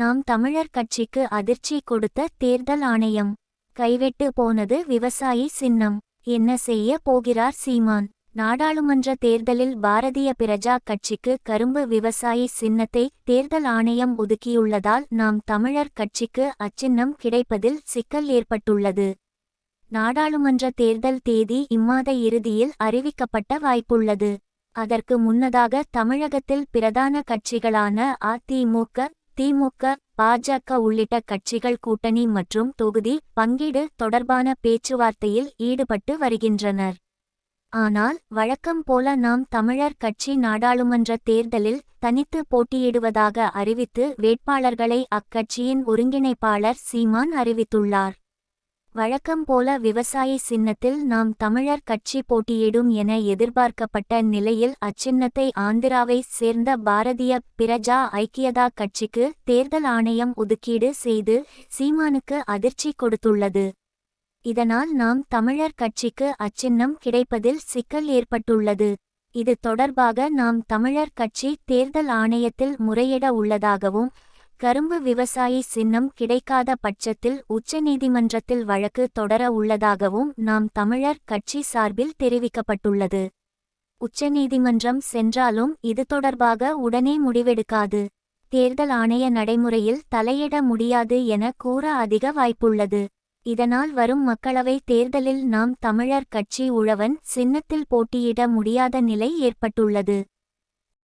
நாம் தமிழர் கட்சிக்கு அதிர்ச்சி கொடுத்த தேர்தல் ஆணையம். கைவிட்டு போனது விவசாயி சின்னம். என்ன செய்ய போகிறார் சீமான்? நாடாளுமன்ற தேர்தலில் பாரதிய பிரஜா கட்சிக்கு கரும்பு விவசாயி சின்னத்தை தேர்தல் ஆணையம் ஒதுக்கியுள்ளதால் நாம் தமிழர் கட்சிக்கு அச்சின்னம் கிடைப்பதில் சிக்கல் ஏற்பட்டுள்ளது. நாடாளுமன்ற தேர்தல் தேதி இம்மாத இறுதியில் அறிவிக்கப்பட்ட வாய்ப்புள்ளது. அதற்கு முன்னதாக தமிழகத்தில் பிரதான கட்சிகளான அதிமுக திமுக பாஜக உள்ளிட்ட கட்சிகள் கூட்டணி மற்றும் தொகுதி பங்கீடு தொடர்பான பேச்சுவார்த்தையில் ஈடுபட்டு வருகின்றனர். ஆனால் வழக்கம் போல நாம் தமிழர் கட்சி நாடாளுமன்ற தேர்தலில் தனித்து போட்டியிடுவதாக அறிவித்து வேட்பாளர்களை அக்கட்சியின் ஒருங்கிணைப்பாளர் சீமான் அறிவித்துள்ளார். வழக்கம் போல விவசாய சின்னத்தில் நாம் தமிழர் கட்சி போட்டியிடும் என எதிர்பார்க்கப்பட்ட நிலையில் அச்சின்னத்தை ஆந்திராவை சேர்ந்த பாரதிய பிரஜா ஐக்கியதா கட்சிக்கு தேர்தல் ஆணையம் ஒதுக்கீடு செய்து சீமானுக்கு அதிர்ச்சி கொடுத்துள்ளது. இதனால் நாம் தமிழர் கட்சிக்கு அச்சின்னம் கிடைப்பதில் சிக்கல் ஏற்பட்டுள்ளது. இது தொடர்பாக நாம் தமிழர் கட்சி தேர்தல் ஆணையத்தில் முறையிட உள்ளதாகவும் கரும்பு விவசாயி சின்னம் கிடைக்காத பட்சத்தில் உச்சநீதிமன்றத்தில் வழக்கு தொடர உள்ளதாகவும் நாம் தமிழர் கட்சி சார்பில் தெரிவிக்கப்பட்டுள்ளது. உச்சநீதிமன்றம் சென்றாலும் இது தொடர்பாக உடனே முடிவெடுக்காது. தேர்தல் ஆணைய நடைமுறையில் தலையிட முடியாது என கூற அதிக வாய்ப்புள்ளது. இதனால் வரும் மக்களவை தேர்தலில் நாம் தமிழர் கட்சி உழவன் சின்னத்தில் போட்டியிட முடியாத நிலை ஏற்பட்டுள்ளது.